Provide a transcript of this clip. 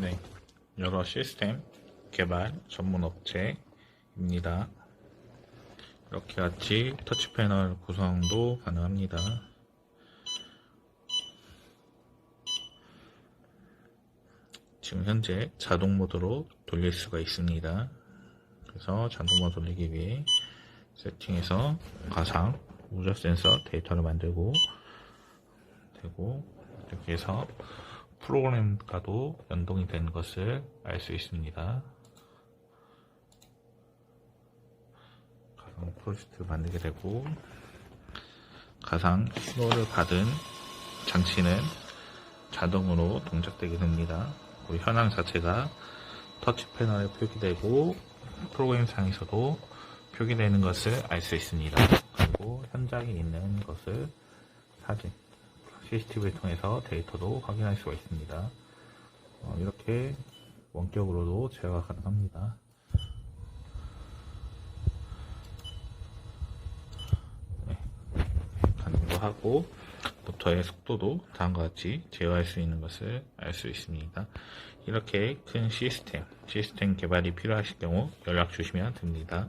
네, 여러 시스템 개발 전문 업체입니다. 이렇게 같이 터치 패널 구성도 가능합니다. 지금 현재 자동 모드로 돌릴 수가 있습니다. 그래서 자동 모드 돌리기 위해 세팅에서 가상 우저 센서 데이터를 만들고 되고 이렇게 해서 프로그램과도 연동이 되는 것을 알 수 있습니다. 가상 프로젝트를 만들게 되고 가상 신호를 받은 장치는 자동으로 동작되게 됩니다. 현황 자체가 터치 패널에 표기되고 프로그램 상에서도 표기되는 것을 알 수 있습니다. 그리고 현장에 있는 것을 사진, CCTV를 통해서 데이터도 확인할 수가 있습니다. 어, 이렇게 원격으로도 제어가 가능합니다. 네, 가능도 하고 모터의 속도도 다음과 같이 제어할 수 있는 것을 알 수 있습니다. 이렇게 큰 시스템, 시스템 개발이 필요하실 경우 연락 주시면 됩니다.